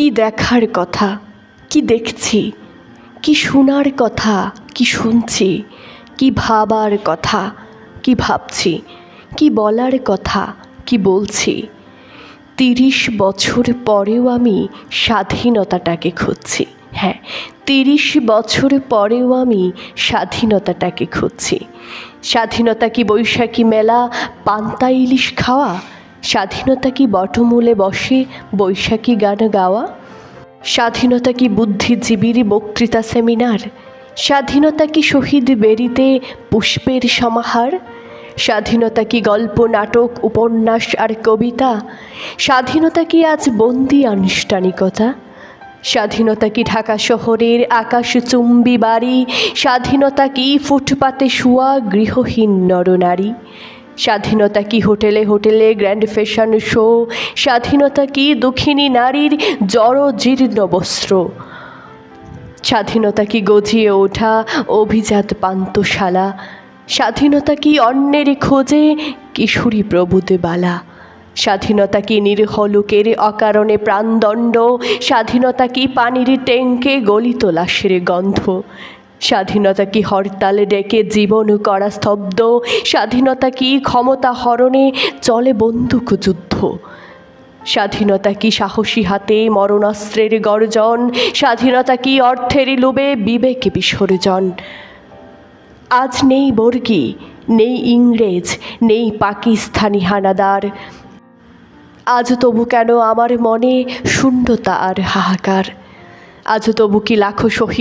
কি দেখার কথা? কি দেখছি? কি শোনার কথা? কি শুনছি? কি ভাবার কথা? কি ভাবছি? কি বলার কথা? কি বলছি? তিরিশ বছর পরেও আমি স্বাধীনতাটাকে খুঁজছি। হ্যাঁ তিরিশ বছর পরেও আমি স্বাধীনতাটাকে খুঁজছি। স্বাধীনতা কি বৈশাখী মেলা, পান্তা ইলিশ খাওয়া? স্বাধীনতা কি বটমূলে বসে বৈশাখী গান গাওয়া? স্বাধীনতা কি বুদ্ধিজীবীর বক্তৃতা সেমিনার? স্বাধীনতা কি শহীদ বেরিতে পুষ্পের সমাহার? স্বাধীনতা কি গল্প, নাটক, উপন্যাস আর কবিতা? স্বাধীনতা কি আজ বন্দি আনুষ্ঠানিকতা? স্বাধীনতা কি ঢাকা শহরের আকাশ চুম্বি বাড়ি? স্বাধীনতা কি ফুটপাতে শুয়া গৃহহীন নরনারী? স্বাধীনতা কি হোটেলে হোটেলে গ্র্যান্ড ফ্যাশন শো স্বাধীনতা কি দুঃখিনী নারীর জড় জীর্ণ বস্ত্র? স্বাধীনতা কি গজিয়ে ওঠা অভিজাত পান্তশালা স্বাধীনতা কি অন্যের খোঁজে কিশোরী প্রভুতে বালা? স্বাধীনতা কি নির্হলুকের অকারণে প্রাণদণ্ড? স্বাধীনতা কি পানির ট্যাঙ্কে গলিত লাশের গন্ধ? স্বাধীনতা কি হরতালে ডেকে জীবন করা স্তব্ধ? স্বাধীনতা কি ক্ষমতা হরণে চলে বন্দুক যুদ্ধ? স্বাধীনতা কি সাহসী হাতে মরণাস্ত্রের গর্জন? স্বাধীনতা কি অর্থের লোভে বিবেক বিসর্জন? আজ নেই বর্গী, নেই ইংরেজ, নেই পাকিস্তানি হানাদার। আজ তবু কেন আমার মনে শূন্যতা আর হাহাকার? আজ তবু কি লাখো শহীদ